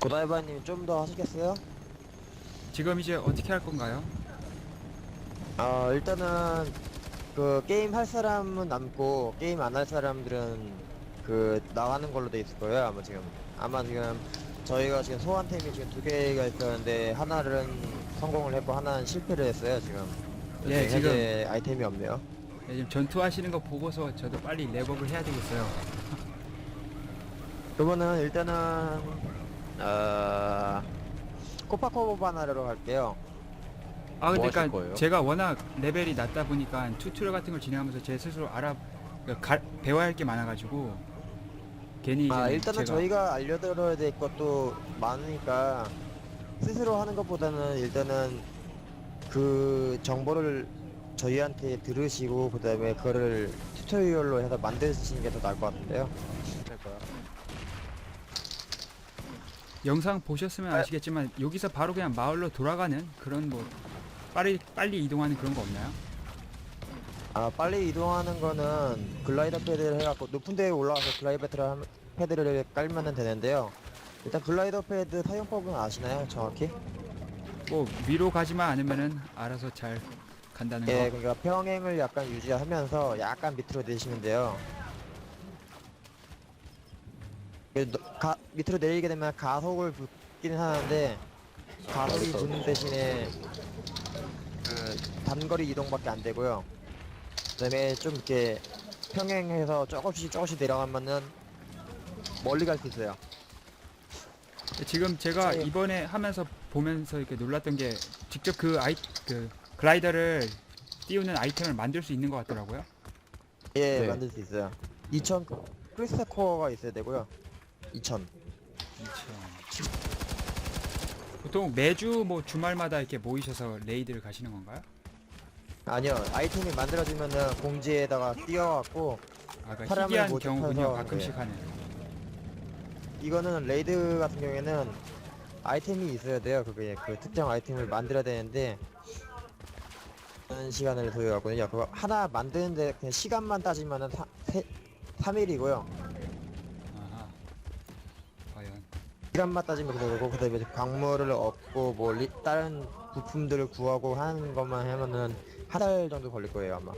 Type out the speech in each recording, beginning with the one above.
고다이바님 좀 더 하시겠어요? 지금 이제 어떻게 할 건가요? 어 일단은 그 게임 할 사람은 남고 게임 안 할 사람들은 그 나가는 걸로 돼 있을 거예요 아마 지금 아마 지금 저희가 지금 소환템이 지금 두 개가 있었는데 하나는 성공을 했고 하나는 실패를 했어요 지금 예, 네, 지금- 현재 아이템이 없네요 네, 지금 전투하시는 거 보고서 저도 빨리 랩업을 해야 되겠어요. 그러면은 일단은 어 코파코바나로 갈게요 아뭐 그러니까 거예요? 제가 워낙 레벨이 낮다 보니까 튜토리얼 같은 걸 진행하면서 제 스스로 알아 가, 배워야 할 게 많아가지고 괜히 이제 아 일단은 제가 저희가 알려드려야 될 것도 많으니까 스스로 하는 것보다는 일단은 그 정보를 저희한테 들으시고 그 다음에 그거를 튜토리얼로 해서 만드시는 게 더 나을 것 같은데요 될 거야. 영상 보셨으면 아. 아시겠지만 여기서 바로 그냥 마을로 돌아가는 그런 뭐 빨리 빨리 이동하는 그런 거 없나요? 아 빨리 이동하는 거는 글라이더 패드를 해갖고 높은 데에 올라가서 글라이더 패드를, 함- 패드를 깔면 되는데요 일단 글라이더 패드 사용법은 아시나요 정확히? 뭐 위로 가지만 않으면은 알아서 잘 간다는 거. 예, 그러니까 평행을 약간 유지하면서 약간 밑으로 내리시면 돼요. 그 너- 가, 밑으로 내리게 되면 가속을 붙기는 하는데 가속이 붙는 대신에 그 단거리 이동밖에 안 되고요. 그다음에 좀 이렇게 평행해서 조금씩 조금씩 내려가면은 멀리 갈 수 있어요. 지금 제가 예. 이번에 하면서 보면서 이렇게 놀랐던 게 직접 그 아이 그 글라이더를 띄우는 아이템을 만들 수 있는 것 같더라고요. 예, 네. 만들 수 있어요. 2000 크리스탈 코어가 있어야 되고요. 2000. 보통 매주 뭐 주말마다 이렇게 모이셔서 레이드를 가시는 건가요? 아니요, 아이템이 만들어지면은 공지에다가 띄워갖고 아, 그러니까 사람을 희귀한 모집해서, 경우군요. 가끔씩 네. 하는. 이거는 레이드 같은 경우에는 아이템이 있어야 돼요. 그게 그 특정 아이템을 만들어야 되는데 는 시간을 소요하거든요. 그거 하나 만드는데 그냥 시간만 따지면은 3일이고요. 아하. 과연. 시간만 따지면 그러고 그다음에 광물을 얻고 뭐 리, 다른 부품들을 구하고 하는 것만 하면은 한 달 정도 걸릴 거예요 아마.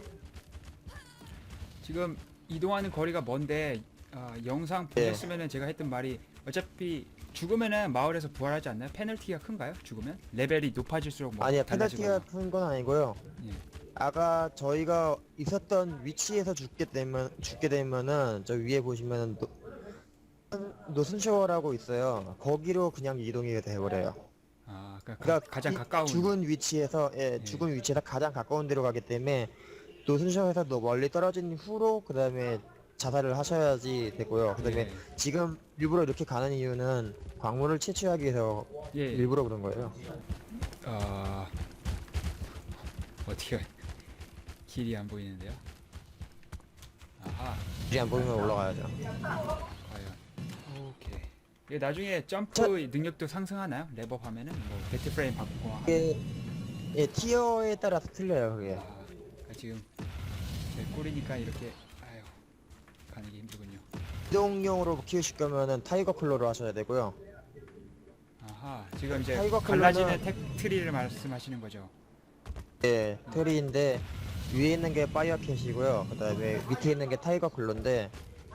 지금 이동하는 거리가 먼데 아, 영상 예. 보셨으면은 제가 했던 말이 어차피 죽으면은 마을에서 부활하지 않나요? 페널티가 큰가요? 죽으면 레벨이 높아질수록 뭐 아니야 달라지거나. 페널티가 큰 건 아니고요. 예. 아까 저희가 있었던 위치에서 죽게 되면 죽게 되면은 저 위에 보시면은 노, 노슨쇼어라고 있어요. 거기로 그냥 이동이 돼버려요. 아, 그러니까, 그러니까 가, 가장 이- 가까운 죽은 위치에서 예, 예. 죽은 위치에서 가장 가까운 데로 가기 때문에 노슨쇼어에서 너 멀리 떨어진 후로 그 다음에 자살을 하셔야지 되고요. 그 다음에 예. 지금 일부러 이렇게 가는 이유는 광물을 채취하기 위해서 예. 일부러 그런 거예요. 아 어떻게 길이 안 보이는데요? 아하 길이 안 보이면 올라가야죠. 이게 나중에 점프 저- 능력도 상승하나요? 랩업 하면은 뭐 배트 프레임 바꾸고 하면 이게 예, 티어에 따라서 틀려요, 그게. 아, 그러니까 지금 제 꼴이니까 이렇게 아유 가는 게 힘들군요 이동용으로 키우실 거면은 타이거 쿨러로 하셔야 되고요. 아하 지금 이제 타이거 갈라지는 컬러는- 텍 트리를 말씀하시는 거죠? 예, 트리인데 위에 있는 게 파이어 캣이고요. 그다음에 밑에 있는 게 타이거 쿨러인데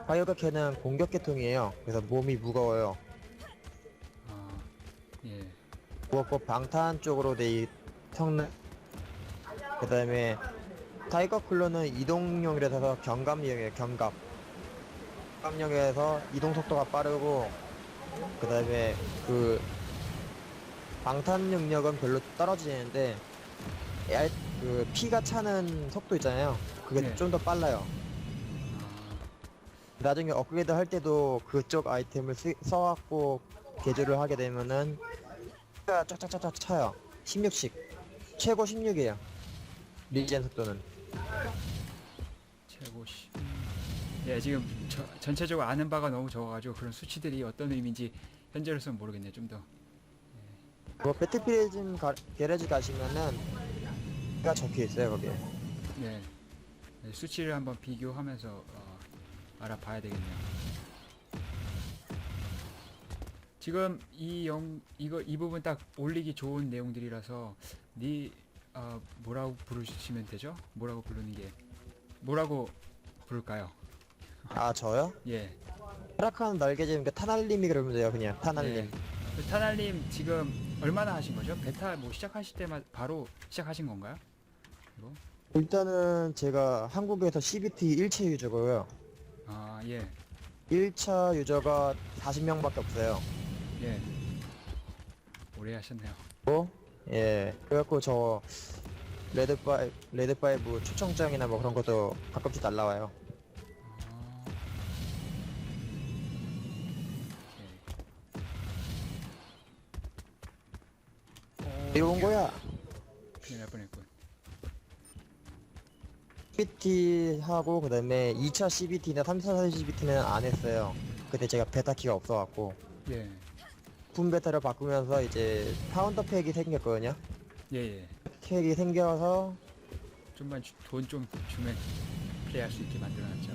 파이어 캣은 공격 계통이에요. 그래서 몸이 무거워요. 아예 무겁고 방탄 쪽으로 돼 성능. 그 다음에 타이거 쿨러는 이동용이라서 경감용이에요. 경감. 경감용에서 이동 속도가 빠르고 그 다음에 그 방탄 능력은 별로 떨어지는데 얇, 그 피가 차는 속도 있잖아요. 그게 네. 좀더 빨라요. 아, 나중에 업그레이드 할 때도 그쪽 아이템을 쓰, 써갖고 개조를 하게 되면은 쫙쫙쫙쫙 차요. 16씩. 최고 16이에요. 리젠 속도는. 최고 시. 예, 지금 저, 전체적으로 아는 바가 너무 적어가지고 그런 수치들이 어떤 의미인지 현재로서는 모르겠네요. 좀 더. 뭐 배틀필드 가, 게레지 가시면은 가 적혀 있어요 거기에. 네. 네, 수치를 한번 비교하면서 어, 알아봐야 되겠네요. 지금 이 영 이거 이 부분 딱 올리기 좋은 내용들이라서 니 아, 뭐라고 부르시면 되죠? 뭐라고 부르는 게 뭐라고 부를까요? 아 저요? 예. 타락하는 날개지는 그 타날님이 그러면 돼요 그냥 타날님. 예. 그 타날님 지금 얼마나 하신 거죠? 베타 뭐 시작하실 때만 바로 시작하신 건가요? 이거? 일단은 제가 한국에서 CBT 1차 유저고요. 아 예. 1차 유저가 40명밖에 없어요. 예. 오래 하셨네요. 뭐? 예. 그래갖고 저 레드파이 레드파이브 초청장이나 뭐 그런 것도 가끔씩 날라와요. 아. 오케이. 이리 온 거야. 큰일 날 뻔했군. CBT 하고 그다음에 2차 CBT나 3차 CBT는 안 했어요. 그때 제가 베타 키가 없어갖고 예. 품 베타를 바꾸면서 이제 파운더 팩이 생겼거든요. 예, 예. 팩이 생겨서 좀만 돈 좀 주면 플레이할 수 있게 만들어놨죠.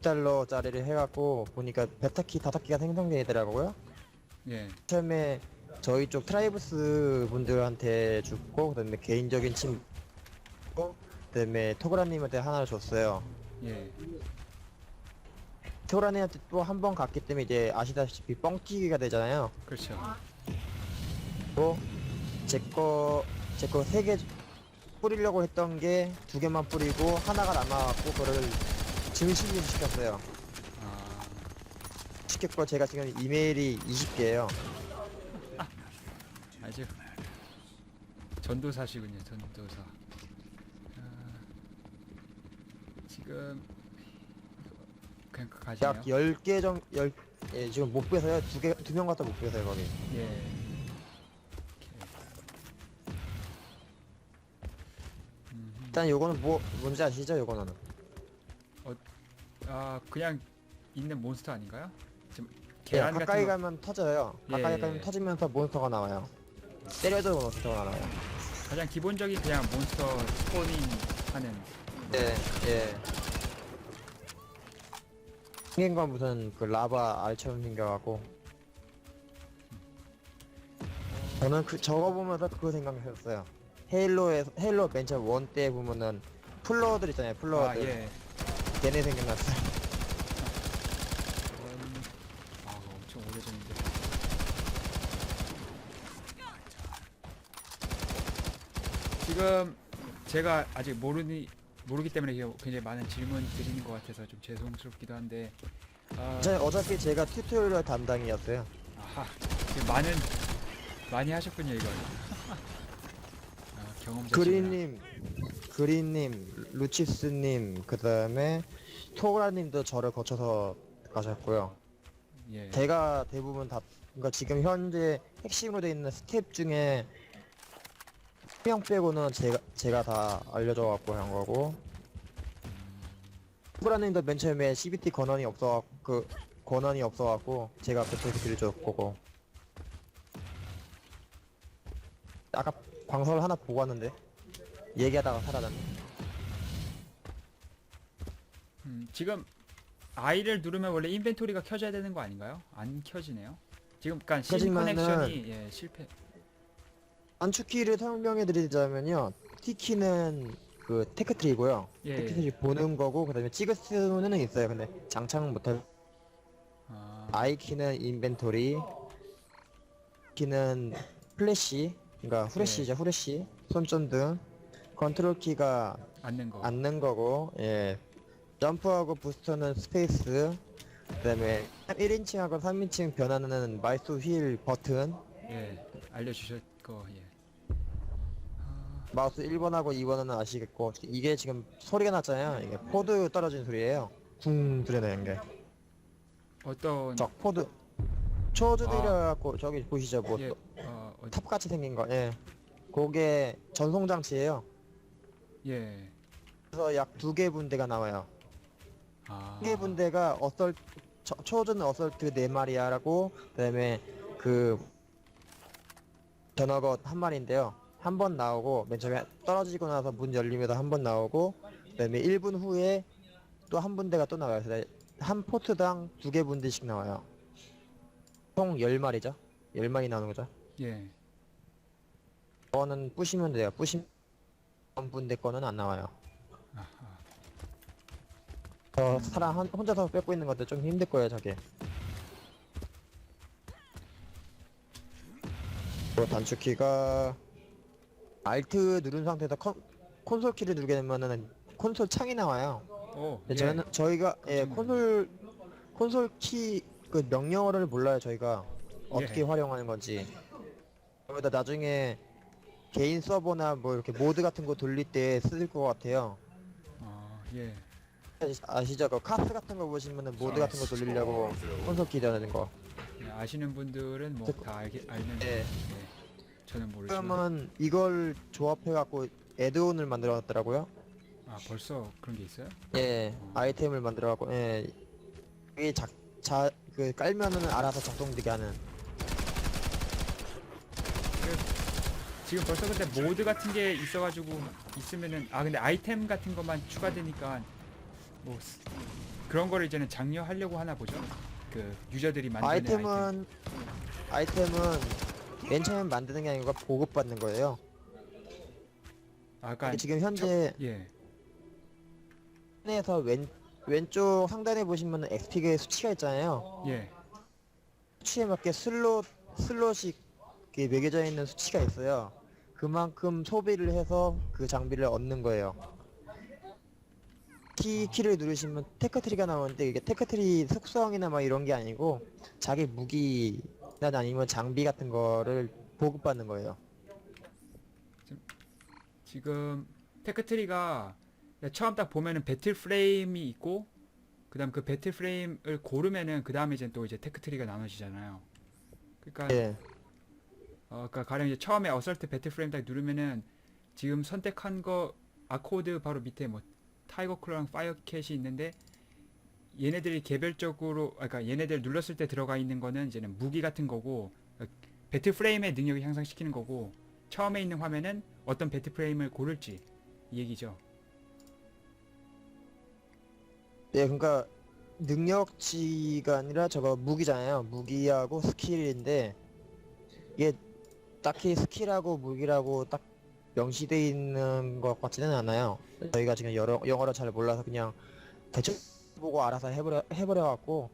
1달러 짜리를 해갖고 보니까 베타 키 다섯 개가 생성되더라고요. 예. 처음에 저희 쪽 트라이브스 분들한테 줬고 그다음에 개인적인 친 그다음에 토그라님한테 하나를 줬어요. 예. 토그라님한테 또 한 번 갔기 때문에 이제 아시다시피 뻥튀기가 되잖아요. 그렇죠. 또 제 거 제 거 세 개 뿌리려고 했던 게 두 개만 뿌리고 하나가 남아갖고 그거를 증식을 시켰어요. 아, 시켰고 제가 지금 이메일이 20개예요. 아주 전도사시군요. 전도사. 아, 지금 그냥 가시네요. 약 10개 정, 10, 예, 지금 못 빼서요. 두 개, 두 명 갖다 못 빼서요, 거기. 예. 음흠. 일단 요거는 뭐, 뭔지 아시죠, 요거는? 아 그냥 있는 몬스터 아닌가요? 지금 예, 계란 가까이 같은 거 가면 터져요. 예, 가까이 예, 가면 예. 터지면서 몬스터가 나와요. 때려도 몬스터가 나와요. 가장 기본적인 그냥 몬스터 스포닝 하는 예, 예. 생긴 건 무슨 그 라바 알처럼 생겨갖고. 저는 그, 저거 보면서 그거 생각했어요. 헤일로에서, 헤일로 맨 처음 원때 보면은 플로어들 있잖아요, 플로어들. 아 예. 걔네 생각났어요. 음, 아 엄청 오래전인데. 지금 제가 아직 모르니 모르기 때문에 굉장히 많은 질문 드리는 것 같아서 좀 죄송스럽기도 한데. 아, 저 어차피 제가 튜토리얼 담당이었어요. 아하 많은 많이 하셨군요 이걸. 아, 경험자. 그린님, 그린님, 루치스님, 그 다음에 토그라님도 저를 거쳐서 가셨고요. 예. 제가 대부분 다, 그러니까 지금 현재 핵심으로 돼 있는 스텝 중에 명 빼고는 제가 제가 다 알려줘 갖고 한 거고. 토그라님도 맨 처음에 CBT 권한이 없어 그 권한이 없어 갖고 제가 그때 드려줬고. 아까 광설 하나 보고 왔는데 얘기하다가 사라졌네. 음, 지금 I를 누르면 원래 인벤토리가 켜져야 되는 거 아닌가요? 안 켜지네요. 지금 그러니까 신 켜지면은- 커넥션이 예, 실패. 안축키를 설명해 드리자면요. T키는 그 테크트리고요. 예. 테크트리 보는 거고 그다음에 찍을 수는 있어요. 근데 장착 못할 아, I키는 인벤토리 키는 플래시 그러니까 후레쉬죠 후레쉬 손전등 컨트롤 키가 앉는 거. 앉는 거고 예 점프하고 부스터는 스페이스 그다음에 1인칭하고 3인칭 변하는 마이스 휠 버튼 예. 알려 주셨고 예. 아, 마우스 1번하고 2번은 아시겠고 이게 지금 소리가 났잖아요. 이게 포드 떨어진 소리예요. 쿵 나는 게. 어떤 저 포드 초저들이라고 저기 보시죠. 뭐 예. 또 어, 어, 탑 같이 생긴 거. 예. 그게 전송 장치예요. 예. 그래서 약 두 개 분대가 나와요. 아. 한개 분대가 어설트 초저는 어설트 네 마리야라고 그다음에 그 전어거 한 마리인데요 한 번 나오고 맨 처음에 떨어지고 나서 문 열리면서 한 번 나오고 그다음에 1분 후에 또 한 분대가 또 나와요 그래서 한 포트당 두 개 분대씩 나와요 총 10마리죠? 10마리 나오는 거죠? 예. 그거는 부시면 돼요. 부시면 분대 거는 안 나와요. 아하. 저 사람 한- 혼자서 뺏고 있는 것도 좀 힘들 거예요, 저게. 뭐 단축키가 알트 누른 상태에서 컨, 콘솔 키를 누르게 되면은 콘솔 창이 나와요. 오. 근데 예. 저는 저희가 예, 콘솔 콘솔 키 그 명령어를 몰라요, 저희가. 어떻게 예. 활용하는 건지. 그러다 나중에 개인 서버나 뭐 이렇게 모드 같은 거 돌릴 때쓸것 같아요. 어, 예. 아시- 아시죠? 그 카스 같은 거 보시면은 모드 같은 거 돌리려고 콘솔 키 되는 거. 네, 아시는 분들은 뭐 그- 다 알게 알는. 예. 네. 저는 모르지만. 그러면 이걸 조합해 갖고 애드온을 만들어 놨더라고요. 아 벌써 그런 게 있어요? 예. 아이템을 만들어 갖고 예. 이게 작자그 깔면은 알아서 작동되게 하는. 지금 벌써 근데 모드 같은 게 있어가지고 있으면은 아 근데 아이템 같은 것만 추가되니까 뭐 스- 그런 거를 이제는 장려하려고 하나 보죠. 그 유저들이 만드는 아이템. 아이템은 아이템은 맨 처음에 만드는 게 아니고 보급 받는 거예요. 아까 지금 현재 예. 에서 왼 왼쪽 상단에 보시면 XP의 수치가 있잖아요. 예. 수치에 맞게 슬롯 슬롯이 이렇게 매겨져 있는 수치가 있어요. 그만큼 소비를 해서 그 장비를 얻는 거예요. 키 키를 누르시면 테크트리가 나오는데 이게 테크트리 속성이나 막 이런 게 아니고 자기 무기 나 아니면 장비 같은 거를 보급받는 거예요. 지금 테크트리가 처음 딱 보면은 배틀 프레임이 있고 그다음 그 배틀 프레임을 고르면은 그 다음에 이제 또 이제 테크트리가 나눠지잖아요. 그러니까 예. 어, 그러니까 가령 이제 처음에 어설트 배틀 프레임 딱 누르면은 지금 선택한 거 아코드 바로 밑에 뭐 타이거 클로랑 파이어캣이 있는데 얘네들이 개별적으로 아, 그러니까 얘네들 눌렀을 때 들어가 있는 거는 이제는 무기 같은 거고 어, 배틀 프레임의 능력을 향상시키는 거고 처음에 있는 화면은 어떤 배틀 프레임을 고를지 이 얘기죠. 네, 그러니까 능력치가 아니라 저거 무기잖아요. 무기하고 스킬인데 이게 딱히 스킬하고 무기라고 딱 명시돼 있는 것 같지는 않아요. 저희가 지금 여러, 영어를 잘 몰라서 그냥 대충 보고 알아서 해버려 해버려 갖고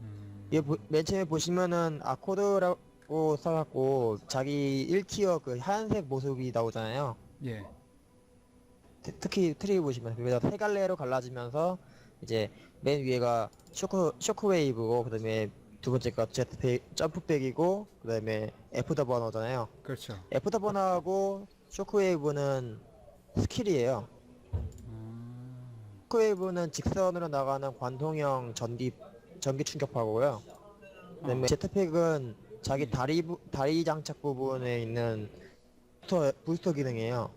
음, 얘 보- 맨 처음에 보시면은 아코드라고 써갖고 자기 1티어 그 하얀색 모습이 나오잖아요. 예. 트- 특히 트리 보시면 그게다 세 갈래로 갈라지면서 이제 맨 위에가 쇼크 쇼크웨이브고 그다음에 두 번째가 제트팩 점프백이고 그다음에 애프터 버너잖아요. 그렇죠. 애프터 버너하고 쇼크웨이브는 스킬이에요. 음, 쇼크웨이브는 직선으로 나가는 관통형 전기 전기 충격파고요. 그다음에 어. 제트팩은 자기 다리 부, 다리 장착 부분에 있는 부스터, 부스터 기능이에요.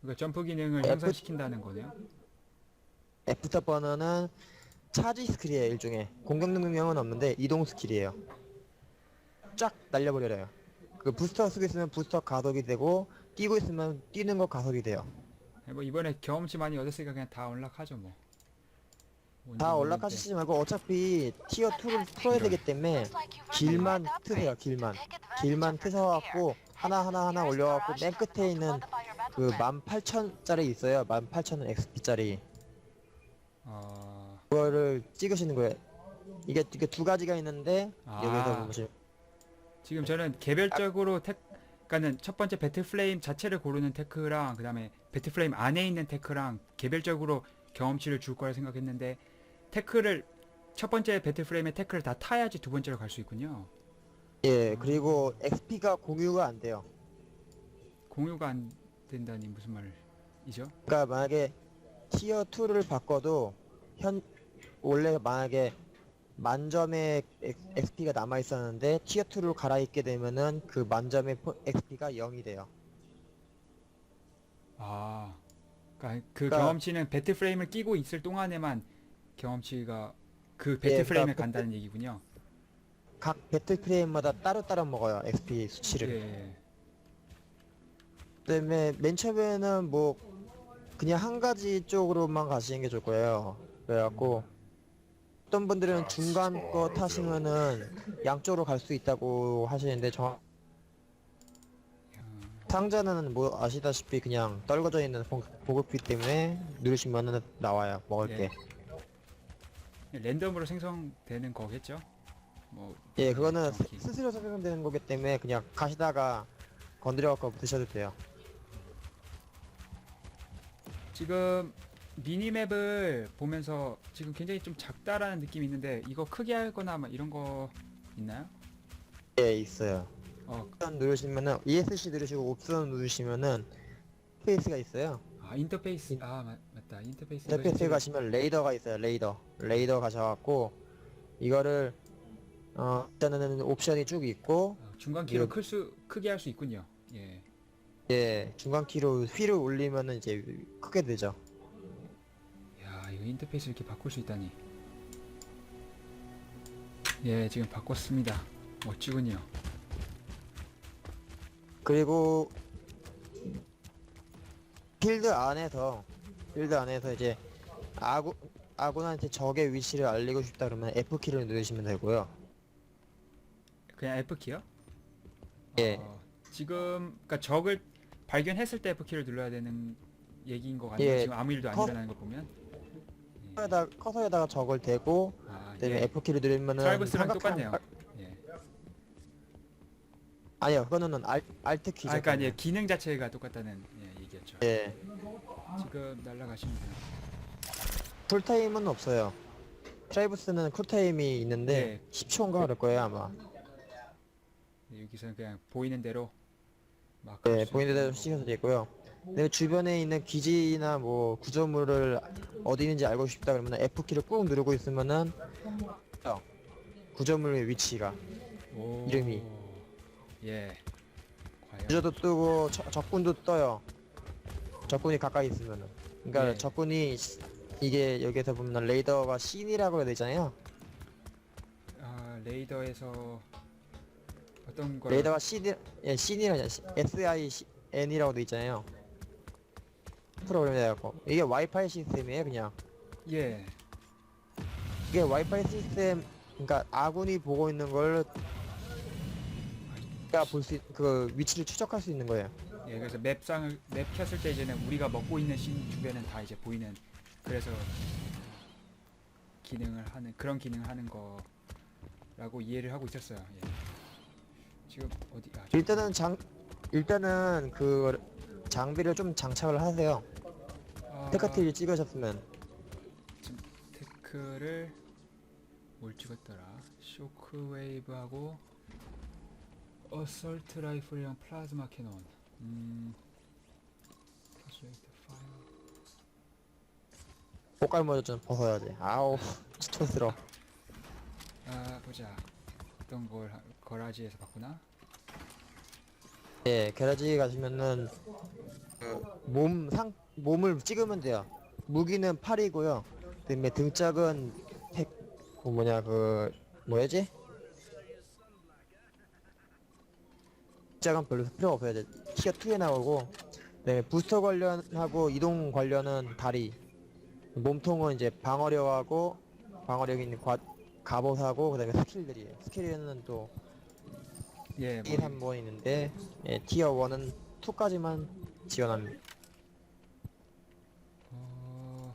그러니까 점프 기능을 F- 향상시킨다는 거네요. 애프터 버너는 차지 스킬이에요 일종의 공격 능력은 없는데 이동 스킬이에요 쫙 날려버려요 그 부스터 쓰고 있으면 부스터 가속이 되고 뛰고 있으면 뛰는 거 가속이 돼요 뭐 이번에 경험치 많이 얻었으니까 그냥 다 올라가죠 뭐. 뭔지 다. 올라가시지 말고 어차피 티어 2를 풀어야 되기 때문에 길만 트세요 길만. 길만 트셔갖고 하나하나 하나 올려갖고 맨 끝에 있는 그 18,000짜리 있어요 18,000은 XP짜리. 어, 그거를 찍으시는 거예요. 이게, 이게 두 가지가 있는데 아. 여기서 보시면 지금 저는 개별적으로 테, 그러니까는 첫 번째 배틀 플레임 자체를 고르는 테크랑 그다음에 배틀 플레임 안에 있는 테크랑 개별적으로 경험치를 줄 거라 생각했는데 테크를 첫 번째 배틀 프레임의 테크를 다 타야지 두 번째로 갈 수 있군요. 예, 그리고 XP가 공유가 안 돼요. 공유가 안 된다니 무슨 말이죠? 그러니까 만약에 티어 2를 바꿔도 현 원래 만약에 만점의 XP가 남아 있었는데 티어 2로 갈아입게 되면은 그 만점의 XP가 0이 돼요. 아, 그러니까 그 그러니까- 경험치는 배틀 프레임을 끼고 있을 동안에만 경험치가 그 배틀 예, 그러니까 프레임에 배틀- 간다는 얘기군요. 각 배틀 프레임마다 따로따로 먹어요. XP 수치를. 예. 그다음에 맨 처음에는 뭐 그냥 한 가지 쪽으로만 가시는 게 거예요. 그래갖고 어떤 분들은 중간 거 타시면은 양쪽으로 갈 수 있다고 하시는데 저 상자는 뭐 아시다시피 그냥 떨궈져 있는 보- 보급기 때문에 누르시면은 나와요 먹을 예. 게. 랜덤으로 생성되는 거겠죠? 뭐 예, 그거는 스- 정확히. 스스로 설정되는 거기 때문에 그냥 가시다가 건드려갖고 드셔도 돼요. 지금 미니맵을 보면서 지금 굉장히 좀 작다라는 느낌이 있는데 이거 크게 하거나 막 이런 거 있나요? 예, 있어요. 어, 옵션 누르시면은 ESC 누르시고 옵션 누르시면은 스페이스가 있어요. 아 인터페이스 아 맞, 맞다 인터페이스 인터페이스 가시면 레이더가 있어요. 레이더. 레이더 가셔갖고 이거를 어 일단은 옵션이 쭉 있고 어, 중간 키로 클 수 크게 할 수 있군요. 예. 예 중간 키로 휠을 올리면은 이제 크게 되죠. 인터페이스 이렇게 바꿀 수 있다니. 예 지금 바꿨습니다. 멋지군요. 그리고 필드 안에서 필드 안에서 이제 아군 아군한테 적의 위치를 알리고 싶다 그러면 F 키를 누르시면 되고요. 그냥 F 키요? 예. 어, 지금 그러니까 적을 발견했을 때 F 키를 눌러야 되는 얘기인 것 같네요. 예. 지금 아무 일도 안 커- 일어나는 거 보면. 예. 커서에다가, 커서에다가 적을 대고 아, 그다음에 예. F 키를 누르면은 트라이브스랑 삼각형- 똑같네요. 예. 아니요, 그거는 알, 알트 키죠. 아, 그러니까 예, 기능 자체가 똑같다는 예, 얘기였죠. 예. 지금 날아가시면 돼요. 쿨타임은 없어요. 트라이브스는 쿨타임이 있는데 예. 10초인가 그럴 거예요 아마. 예, 여기서는 그냥 보이는 대로 막. 네, 보이는 대로. 시켜서 되고요. 근데 주변에 있는 기지나 뭐 구조물을 어디 있는지 알고 싶다 그러면 F 키를 꾹 누르고 있으면은 구조물의 위치가 오, 이름이. 예. 과연. 유저도 뜨고 저- 적군도 떠요. 적군이 가까이 있으면은. 그러니까 예. 적군이 시- 이게 여기에서 보면 레이더가 씬이라고 해야 되잖아요. 아 레이더에서 어떤 걸 레이더가 씬 예, 씬이라고 S I N이라고 돼 있잖아요. 프로그램 해갖고 이게 와이파이 시스템이에요 그냥. 예. 이게 와이파이 시스템 그러니까 아군이 보고 있는 걸가볼수그 위치를 추적할 수 있는 거예요. 예, 그래서 맵상을 맵 켰을 때 이제는 우리가 먹고 있는 신 주변은 다 이제 보이는 그래서 기능을 하는 그런 기능을 하는 거라고 이해를 하고 있었어요. 예. 지금 어디 아, 저- 일단은 장 일단은 그 장비를 좀 장착을 하세요. 아, 테카티를 찍으셨으면 테크를 뭘 찍었더라? 쇼크웨이브하고 어설트 라이플이랑 플라즈마 캐논. 음. 퍼스웨이트 파이어. 고깔 모자 좀 벗어야 돼. 아우 스트레스러. 아 보자 어떤 걸 하- 거라지에서 봤구나 예, 게라지 가시면은 그 몸 상 몸을 찍으면 돼요. 무기는 팔이고요. 그다음에 등짝은 택, 그 뭐냐 그 뭐였지? 등짝은 별로 필요 없어요. 이제 티어 2에 나오고, 네 부스터 관련하고 이동 관련은 다리, 몸통은 이제 방어력하고 방어력 있는 과, 갑옷하고 그다음에 스킬들이에요. 스킬은 또예 1, 3번 있는데 예, 티어 1은 2까지만 지원합니다. 어...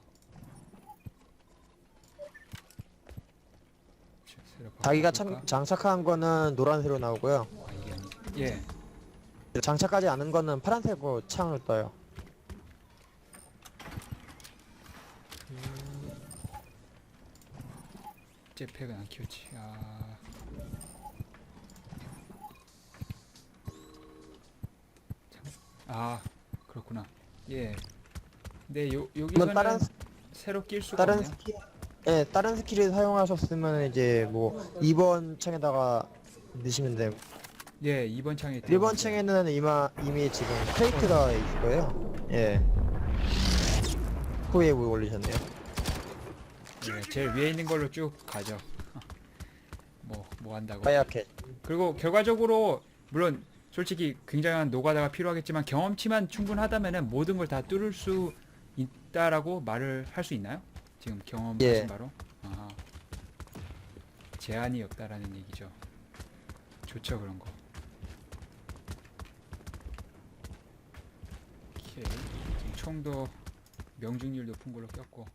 자, 자기가? 참, 장착한 거는 노란색으로 나오고요. 아, 이게 아니... 예 장착하지 않은 거는 파란색으로 창을 떠요. jet팩은 안 키웠지 아... 참... 아 예 근데 요, 여기서는 다른 스- 새로 낄 수가 다른 없네요 스킬 예, 다른 스킬을 사용하셨으면 이제 뭐 2번 창에다가 넣으시면 되고 예 2번 창에 1번 들어갔어요. 창에는 이마, 이미 지금 크레이트가 있을 거예요. 예. 후에 올리셨네요. 예, 제일 위에 있는 걸로 쭉 가죠. 뭐, 뭐 한다고. 하얗게. 그리고 결과적으로, 물론, 솔직히 굉장한 노가다가 필요하겠지만 경험치만 충분하다면은 모든 걸 다 뚫을 수 있다라고 말을 할 수 있나요? 지금 경험하신 예. 바로 아, 제한이 없다라는 얘기죠. 좋죠 그런 거. 오케이. 지금 총도 명중률 높은 걸로 꼈고.